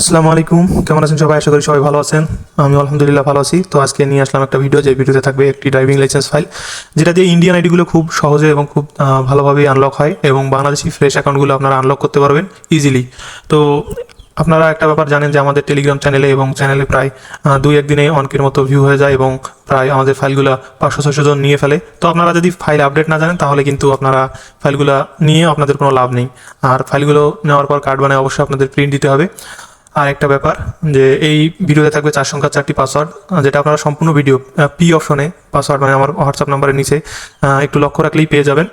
আসসালামু আলাইকুম। কেমন আছেন সবাই? আশা করি সবাই ভালো আছেন। আমি আলহামদুলিল্লাহ ভালো আছি। তো আজকে নিয়ে আসলাম একটা ভিডিও যে ভিডিওতে থাকবে একটি ড্রাইভিং লাইসেন্স ফাইল যেটা দিয়ে ইন্ডিয়ান আইডিগুলো খুব সহজে এবং খুব ভালোভাবে আনলক হয় এবং বাংলাদেশি ফ্রেশ অ্যাকাউন্টগুলো আপনারা আনলক করতে পারবেন ইজিলি তো আপনারা একটা ব্যাপার জানেন যে আমাদের টেলিগ্রাম চ্যানেলে এবং চ্যানেলে প্রায় দুই একদিনে অনেকের মতো ভিউ হয়ে যায় এবং প্রায় আমাদের ফাইলগুলো পাঁচশো ছশো জন নিয়ে ফেলে। তো আপনারা যদি ফাইল আপডেট না জানেন, তাহলে কিন্তু আপনারা ফাইলগুলো নিয়ে আপনাদের কোনো লাভ নেই। আর ফাইলগুলো নেওয়ার পর কার্ড বানায় অবশ্যই আপনাদের প্রিন্ট দিতে হবে। আর একটা ব্যাপার, যে এই ভিডিওতে থাকবে চার সংখ্যা, চারটি পাসওয়ার্ড যেটা আপনারা সম্পূর্ণ ভিডিও পি অপশনে পাসওয়ার্ড মানে আমার হোয়াটসঅ্যাপ নাম্বারের নিচে একটু লক্ষ্য রাখলেই পেয়ে যাবেন।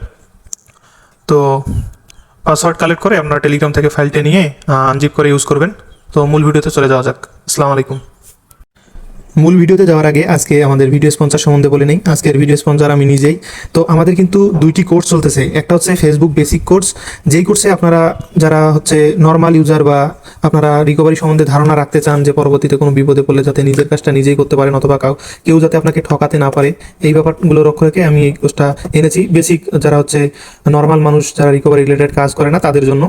তো পাসওয়ার্ড কালেক্ট করে আপনারা টেলিগ্রাম থেকে ফাইলটা নিয়ে আনজিপ করে ইউজ করবেন। তো মূল ভিডিওতে চলে যাওয়া যাক। আসসালামু আলাইকুম। মূল ভিডিওতে যাওয়ার আগে আজকে আমাদের ভিডিও স্পন্সর সম্বন্ধে বলে নেই। আজকের ভিডিও স্পন্সর আমি নিজেই। তো আমাদের কিন্তু দুইটি কোর্স চলতেছে। একটা হচ্ছে ফেসবুক বেসিক কোর্স যেই কোর্সে আপনারা যারা হচ্ছে নর্মাল ইউজার বা আপনারা রিকভারি সম্বন্ধে ধারণা রাখতে চান যে পরবর্তীতে কোনো বিপদে পড়লে যাতে নিজের কাজটা নিজেই করতে পারেন অথবা কাউ কেউ যাতে আপনাকে ঠকাতে না পারে, এই ব্যাপারগুলো লক্ষ্য রেখে আমি এই কোর্সটা এনেছি। বেসিক যারা হচ্ছে নর্মাল মানুষ, যারা রিকভারি রিলেটেড কাজ করে না, তাদের জন্য।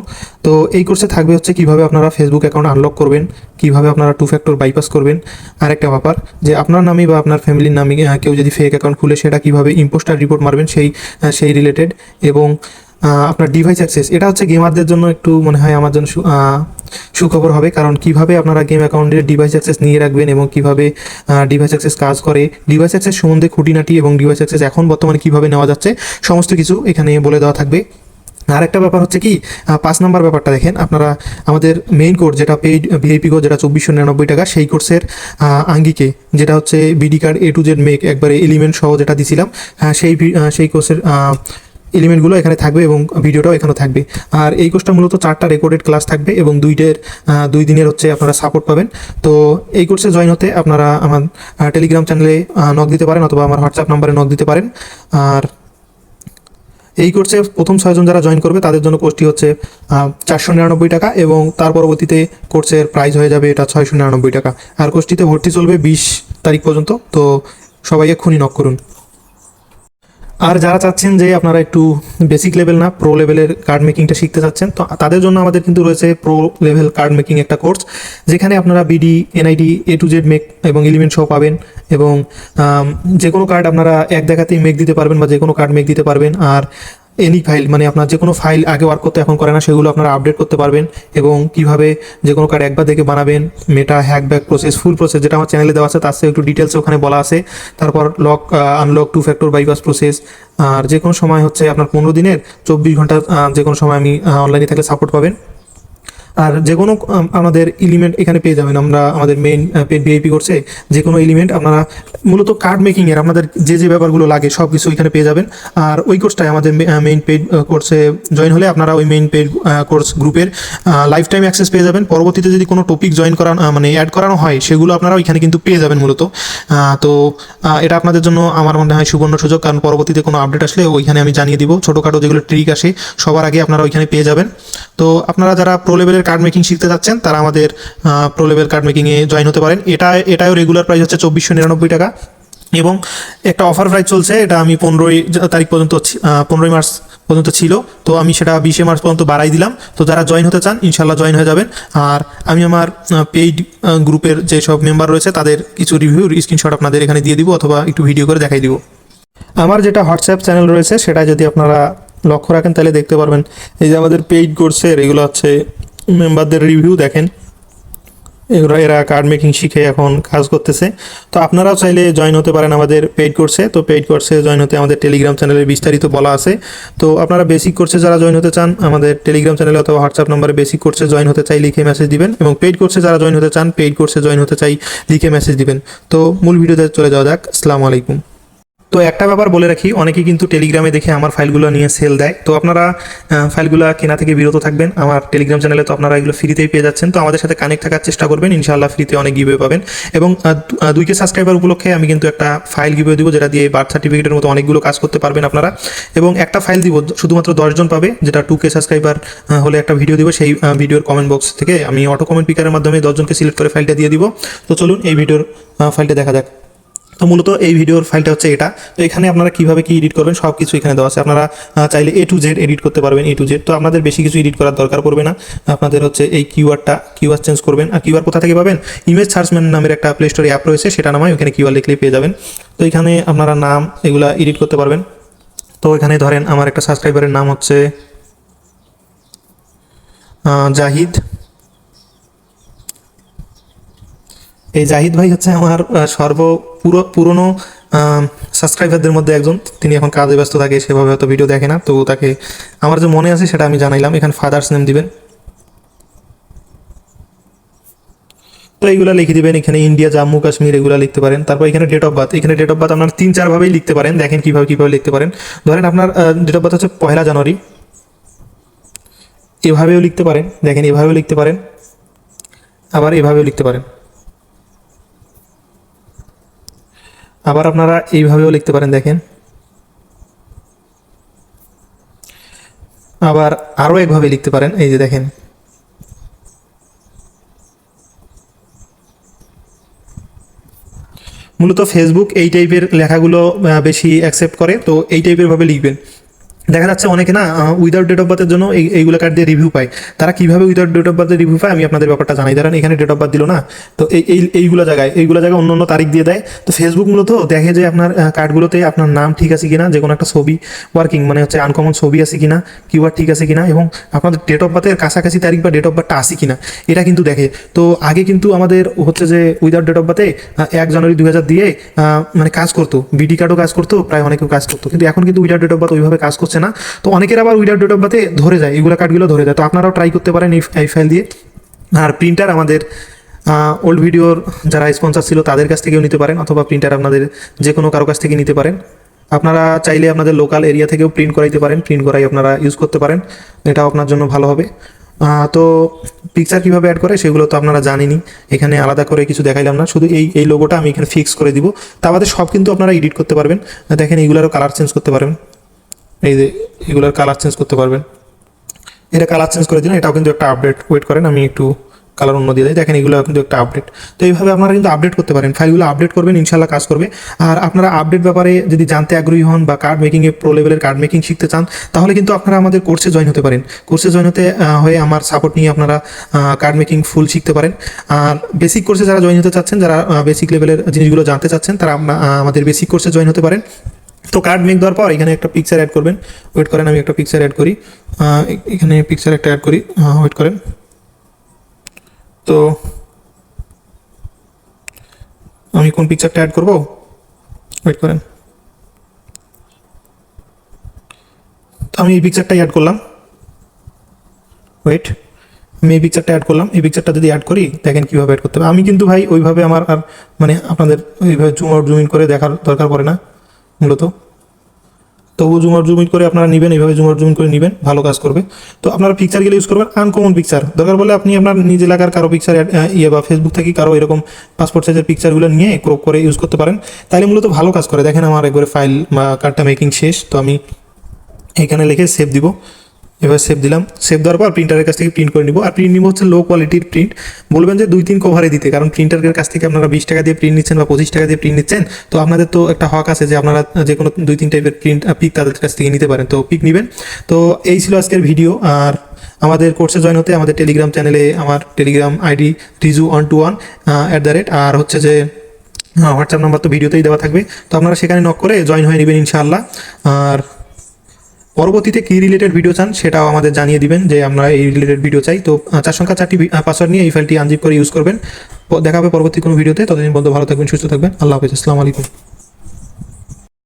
তো এই কোর্সে থাকবে হচ্ছে কীভাবে আপনারা ফেসবুক অ্যাকাউন্ট আনলক করবেন কীভাবে আপনারা টু ফ্যাক্টর বাইপাস করবেন? আরেকটা ব্যাপার, যে আপনার নামে বা আপনার ফ্যামিলির নামে কেউ যদি ফেক অ্যাকাউন্ট খুলে, সেটা কীভাবে ইম্পোস্টার রিপোর্ট মারবেন সেই সেই রিলেটেড এবং আপনার ডিভাইস অ্যাক্সেস এটা হচ্ছে গেমারদের জন্য একটু মনে হয় আমার জন্য সুখবর হবে। কারণ কীভাবে আপনারা গেম অ্যাকাউন্টের ডিভাইস অ্যাক্সেস নিয়ে রাখবেন এবং কীভাবে ডিভাইস অ্যাক্সেস কাজ করে ডিভাইস অ্যাক্সেস সম্বন্ধে খুঁটিনাটি এবং ডিভাইস অ্যাক্সেস এখন বর্তমানে কীভাবে নেওয়া যাচ্ছে, সমস্ত কিছু এখানে বলে দেওয়া থাকবে। আর একটা ব্যাপার হচ্ছে কি পাঁচ নাম্বার ব্যাপারটা দেখেন, আপনারা আমাদের মেইন কোর্স যেটা পেইড ভিআইপি কোর্স যেটা চব্বিশশো নিরানব্বই টাকা, সেই কোর্সের আঙ্গিকে, যেটা হচ্ছে BD card A to Z make একবারে এলিমেন্ট সহ যেটা দিছিলাম সেই সেই কোর্সের এলিমেন্টগুলো এখানে থাকবে এবং ভিডিওটাও এখানে থাকবে। আর এই কোর্সটা মূলত চারটা রেকর্ডেড ক্লাস থাকবে এবং দুইটের দুই দিনের হচ্ছে আপনারা সাপোর্ট পাবেন। তো এই কোর্সে জয়েন হতে আপনারা আমার টেলিগ্রাম চ্যানেলে নক দিতে পারেন অথবা আমার হোয়াটসঅ্যাপ নাম্বারে নক দিতে পারেন। আর এই কোর্সে প্রথম ছয়জন যারা জয়েন করবে, তাদের জন্য কোর্সটি হচ্ছে চারশো নিরানব্বই টাকা এবং তার পরবর্তীতে কোর্সের প্রাইস হয়ে যাবে এটা ছয়শো নিরানব্বই টাকা। আর কোর্সটিতে ভর্তি চলবে বিশ তারিখ পর্যন্ত, তো সবাই এক্ষুনি নক করুন। আর যারা চাচ্ছেন যে আপনারা একটু বেসিক লেভেল না প্রো লেভেলের কার্ড মেকিংটা শিখতে চাচ্ছেন, তো তাদের জন্য আমাদের কিন্তু রয়েছে প্রো লেভেল কার্ড মেকিং একটা কোর্স যেখানে আপনারা BD NID A to Z make এবং এলিমেন্ট সহ পাবেন এবং যে কোনো কার্ড আপনারা এক দেখাতেই মেক দিতে পারবেন বা যে কোনো কার্ড মেক দিতে পারবেন। আর এনি ফাইল মানে আপনার যে কোনো ফাইল আগে ওয়ার্ক করতে এখন করে না, সেগুলো আপনারা আপডেট করতে পারবেন এবং কীভাবে যে কোনো কার্ড একবার দেখে বানাবেন meta hack back process full process যেটা আমার চ্যানেলে দেওয়া আছে, তার সাথে একটু ডিটেলস ওখানে বলা আছে। তারপর lock unlock two factor bypass process আর যে কোনো সময় হচ্ছে আপনার পনেরো দিনের, চব্বিশ ঘণ্টা যে কোনো সময় আমি অনলাইনে থাকলে সাপোর্ট পাবেন। আর যে কোনো আমাদের এলিমেন্ট এখানে পেয়ে যাবেন। আমরা আমাদের মেইন পেড ভিআইপি করছে যে কোনো এলিমেন্ট আপনারা মূলত কার্ড মেকিং এর আপনাদের যে যে ব্যাপারগুলো লাগে সব কিছু এখানে পেয়ে যাবেন। আর ওই কোর্সটাই আমাদের মেইন পেড কোর্সে জয়েন হলে আপনারা ওই মেইন পেড কোর্স গ্রুপের লাইফ টাইম অ্যাক্সেস পেয়ে যাবেন। পরবর্তীতে যদি কোনো টপিক জয়েন করানো মানে অ্যাড করানো হয়, সেগুলো আপনারা ওইখানে কিন্তু পেয়ে যাবেন মূলত। তো এটা আপনাদের জন্য আমার মনে হয় সুবর্ণ সুযোগ। কারণ পরবর্তীতে কোনো আপডেট আসলে ওইখানে আমি জানিয়ে দিব। ছোটোখাটো যেগুলো ট্রিক আসে, সবার আগে আপনারা ওইখানে পেয়ে যাবেন। তো আপনারা যারা প্রো লেভেলের কার্ড মেকিং শিখতে যাচ্ছেন, তারা আমাদের প্রো লেভেল কার্ড মেকিংয়ে জয়েন হতে পারেন। এটা এটাও রেগুলার প্রাইস হচ্ছে চব্বিশশো নিরানব্বই টাকা। এবং একটা অফার প্রাইস চলছে, এটা আমি পনেরোই তারিখ পর্যন্ত পনেরোই মার্চ পর্যন্ত ছিল। তো আমি সেটা বিশে মার্চ পর্যন্ত বাড়াই দিলাম। তো যারা জয়েন হতে চান ইনশাল্লাহ জয়েন হয়ে যাবেন। আর আমি আমার পেইড গ্রুপের যে সব মেম্বার রয়েছে, তাদের কিছু রিভিউ স্ক্রিনশট আপনাদের এখানে দিয়ে দিব অথবা একটু ভিডিও করে দেখাই দিব। আমার যেটা হোয়াটসঅ্যাপ চ্যানেল রয়েছে সেটা যদি আপনারা লক্ষ্য রাখেন, তাহলে দেখতে পারবেন। এই যে আমাদের পেইড কোর্সের এগুলো হচ্ছে মেম্বারদের রিভিউ দেখেন। এগুলো এরা কার্ড মেকিং শিখে এখন কাজ করতেছে। তো আপনারাও চাইলে জয়েন হতে পারেন আমাদের পেইড কোর্সে তো পেইড কোর্সে জয়েন হতে আমাদের টেলিগ্রাম চ্যানেলে বিস্তারিত বলা আছে। তো আপনারা বেসিক কোর্সে যারা জয়েন হতে চান, আমাদের টেলিগ্রাম চ্যানেলে অথবা হোয়াটসঅ্যাপ নম্বরে বেসিক কোর্সে জয়েন হতে চাই, লিখে মেসেজ দিবেন। এবং পেইড কোর্সে যারা জয়েন হতে চান পেইড কোর্সে জয়েন হতে চাই, লিখে মেসেজ দিবেন। তো মূল ভিডিওতে চলে যাওয়া যাক। আসসালামু আলাইকুম। তো একটা ব্যাপার বলে রাখি অনেকে কিন্তু টেলিগ্রামে দেখে আমার ফাইলগুলো নিয়ে সেল দেয়। তো আপনারা ফাইলগুলো কেনা থেকে বিরত থাকবেন। আমার টেলিগ্রাম চ্যানেলে তো আপনারা এগুলো ফ্রিতেই পেয়ে যাচ্ছেন। তো আমাদের সাথে কানেক্ট থাকার চেষ্টা করবেন। ইনশাআল্লাহ ফ্রিতে অনেক গিভে পাবেন। এবং আহ, দু- আহ, দুই কে সাবস্ক্রাইবার উপলক্ষে আমি কিন্তু একটা ফাইল গিভে দিব যেটা দিয়ে বার্থ সার্টিফিকেটের মতো অনেকগুলো কাজ করতে পারবেন আপনারা। এবং একটা ফাইল দিব শুধুমাত্র দশজন পাবে যেটা টু কে সাবস্ক্রাইবার হলে একটা ভিডিও দিব। সেই ভিডিওর কমেন্ট বক্স থেকে আমি অটো কমেন্ট পিকারের মাধ্যমে দশজনকে সিলেক্ট করে ফাইলটা দিয়ে দিব। তো চলুন এই ভিডিওর ফাইলটা দেখা যাক। তো মূলত এই ভিডিওর ফাইলটা হচ্ছে এটা। তো এখানে আপনারা কীভাবে কি এডিট করবেন সব কিছু এখানে দেওয়া আছে। আপনারা চাইলে এ টু জেড এডিট করতে পারবেন এ টু জেড তো আপনাদের বেশি কিছু এডিট করার দরকার পড়বে না। আপনাদের হচ্ছে এই কিউআরটা, কিউআর চেঞ্জ করবেন। আর কিউআর কোথা থেকে পাবেন? ইমেজ সার্চম্যান নামের একটা প্লে স্টোরে অ্যাপ রয়েছে সেটা নামায় ওখানে কিওয়ার্ড লিখলেই পেয়ে যাবেন। তো এখানে আপনারা নাম এগুলা এডিট করতে পারবেন। তো এখানে ধরেন আমার একটা সাবস্ক্রাইবারের নাম হচ্ছে জাহিদ। এই জাহিদ ভাই হচ্ছে আমার সর্ব পুরো, পুরনো সাবস্ক্রাইবারদের মধ্যে একজন, তিনি এখন কাজে ব্যস্ত থাকে, সেভাবে হয়তো ভিডিও দেখে না, তো তাকে আমার যে মনে আছে সেটা আমি জানাইলাম, এখানে ফাদার্স নেম দিবেন। তো এইগুলো লিখে দিবেন, এখানে ইন্ডিয়া জম্মু কাশ্মীর এগুলো লিখতে পারেন। তারপর এখানে ডেট অফ বার্থ এখানে ডেট অফ বার্থ আপনার তিন চারভাবেই লিখতে পারেন, দেখেন কীভাবে কীভাবে লিখতে পারেন। ধরেন আপনার ডেট অফ বার্থ হচ্ছে পয়লা জানুয়ারি। এভাবেও লিখতে পারেন, দেখেন এভাবেও লিখতে পারেন। আবার এভাবেও লিখতে পারেন। আবার আপনারা এইভাবেও লিখতে পারেন, দেখেন। আবার আরও একভাবে লিখতে পারেন, এই যে দেখেন। মূলত ফেসবুক এই টাইপের লেখাগুলো বেশি অ্যাকসেপ্ট করে, তো এই টাইপের ভাবে লিখবেন। দেখা যাচ্ছে অনেকে না উইদাউট ডেট অফ বার্থের জন্য এই, এইগুলো কার্ড দিয়ে রিভিউ পায়। তারা কীভাবে উইদাউট ডেট অফ বার্থের রিভিউ পায় আমি আপনাদের ব্যাপারটা জানাই। দাঁড়ান এখানে ডেট অফ বার্থ দিল না, তো এই এই, এইগুলো জায়গায় এইগুলো জায়গায় অন্য অন্য তারিখ দিয়ে দেয়। তো ফেসবুক মূলত দেখে যে আপনার কার্ডগুলোতে আপনার নাম ঠিক আছে কিনা, যে কোনো একটা ছবি ওয়ার্কিং মানে হচ্ছে আনকমন ছবি আছে কিনা কিওয়ার্ড ঠিক আছে কিনা, এবং আপনাদের ডেট অফ বার্থের কাছাকাছি তারিখ বা ডেট অফ বার্থটা আছে কিনা, এটা কিন্তু দেখে। তো আগে কিন্তু আমাদের হচ্ছে যে উইদাউট ডেট অফ বার্থে এক জানুয়ারি দু হাজার দিয়ে মানে কাজ করতো বিডি কার্ডও কাজ করতো, প্রায় অনেকেও কাজ করতো। কিন্তু এখন কিন্তু উইদাউট ডেট অফ বার্থ ওইভাবে কাজ করছে না। তো অনেকের আবার উইদাউট ডেট অফ বার্থে ধরে যায় এগুলো কার্ডগুলো ধরে যায়। তো আপনারাও ট্রাই করতে পারেন এই এই ফাইল দিয়ে। আর প্রিন্টার আমাদের ওল্ড ভিডিওর যারা স্পন্সর ছিল তাদের কাছ থেকেও নিতে পারেন, অথবা প্রিন্টার আপনাদের যে কোনো কারও কাছ থেকে নিতে পারেন। আপনারা চাইলে আপনাদের লোকাল এরিয়া থেকেও প্রিন্ট করাইতে পারেন প্রিন্ট করাই আপনারা ইউজ করতে পারেন। এটাও আপনার জন্য ভালো হবে। তো পিকচার কীভাবে অ্যাড করে সেগুলো তো আপনারা জানেনই। এখানে আলাদা করে কিছু দেখাইলাম না, শুধু এই এই লোগোটা আমি এখানে ফিক্স করে দিব। তা বাদে সব কিন্তু আপনারা এডিট করতে পারবেন। দেখেন এইগুলোরও কালার চেঞ্জ করতে পারবেন। এই যে এগুলোর কালার চেঞ্জ করতে পারবেন। এটা কালার চেঞ্জ করে দিলেন এটাও কিন্তু একটা আপডেট ওয়েট করেন, আমি একটু কালার অন্য দিয়ে দিই। দেখেন, এগুলো কিন্তু একটা আপডেট তো এইভাবে আপনারা কিন্তু আপডেট করতে পারেন। ফাইলগুলো আপডেট করবেন ইনশাল্লাহ কাজ করবে। আর আপনারা আপডেট ব্যাপারে যদি জানতে আগ্রহী হন বা কার্ড মেকিংয়ে প্রো লেভেলের কার্ড মেকিং শিখতে চান, তাহলে কিন্তু আপনারা আমাদের কোর্সে জয়েন হতে পারেন। কোর্সে জয়েন হতে হয়ে আমার সাপোর্ট নিয়ে আপনারা কার্ড মেকিং ফুল শিখতে পারেন। আর বেসিক কোর্সে যারা জয়েন হতে চাচ্ছেন, যারা বেসিক লেভেলের জিনিসগুলো জানতে চাচ্ছেন, তারা আমাদের বেসিক কোর্সে জয়েন হতে পারেন। তো কার্ড মেক দেওয়ার পর এখানে একটা পিকচার অ্যাড করবেন। ওয়েট করেন, আমি একটা পিকচার অ্যাড করি। এখানে পিকচার একটা অ্যাড করি। ওয়েট করেন। তো আমি কোন পিকচারটা অ্যাড করব? ওয়েট করেন। তো আমি এই পিকচারটাই অ্যাড করলাম। ওয়েট আমি এই পিকচারটা অ্যাড করলাম। এই পিকচারটা যদি অ্যাড করি, দেখেন কীভাবে অ্যাড করতে হবে। আমি কিন্তু ভাই ওইভাবে আমার আর মানে আপনাদের ওইভাবে জুম আউট জুম ইন করে দেখার দরকার পড়ে না। মূলত। তবু জুমার জুমিট করে আপনারা নেবেন এইভাবে জুমার জুমিট করে নেবেন, ভালো কাজ করবে। তো আপনারা পিকচার গেলে ইউজ করবেন আনকমন পিকচার দরকার বলে আপনি আপনার নিজ এলাকার কারও পিকচার ইয়ে বা ফেসবুক থেকে কারও এরকম পাসপোর্ট সাইজের পিকচারগুলো নিয়ে ক্রপ করে ইউজ করতে পারেন। তাহলে মূলত ভালো কাজ করে। দেখেন আমার একবারে ফাইল বা কার্ডটা মেকিং শেষ। তো আমি এখানে লিখে সেভ দিব। এবার সেভ দিলাম। সেভ দেওয়ার পর প্রিন্টারের কাছ থেকে প্রিন্ট করে নিব। আর প্রিন্ট নিব হচ্ছে লো কোয়ালিটির প্রিন্ট বলবেন যে দুই তিন কভারে দিতে, কারণ প্রিন্টারের কাছ থেকে আপনারা বিশ টাকা দিয়ে প্রিন্ট নিচ্ছেন বা পঁচিশ টাকা দিয়ে প্রিন্ট নিচ্ছেন, তো আপনাদের তো একটা হক আছে যে আপনারা যে কোনো দুই তিন টাইপের প্রিন্ট পিক তাদের কাছ থেকে নিতে পারেন। তো পিক নেবেন। তো এই ছিল আজকের ভিডিও আর আমাদের কোর্সে জয়েন হতে আমাদের টেলিগ্রাম চ্যানেলে আমার Telegram ID Riju one two one at the rate আর হচ্ছে যে হোয়াটসঅ্যাপ নাম্বার তো ভিডিওতেই দেওয়া থাকবে। তো আপনারা সেখানে নক করে জয়েন হয়ে নেবেন ইনশাআল্লাহ। আর পরবর্তীতে কী রিলেটেড ভিডিও চান সেটাও আমাদের জানিয়ে দিবেন যে আমরা এই রিলেটেড ভিডিও চাই। তো চার সংখ্যা, চারটি পাসওয়ার্ড নিয়ে এই ফাইলটি আনজিপ করে ইউজ করবেন। দেখাবে পরবর্তী কোনো ভিডিওতে ততদিন বন্ধু ভালো থাকবেন, সুস্থ থাকবেন। আল্লাহ হাফিজ। আসসালামু আলাইকুম।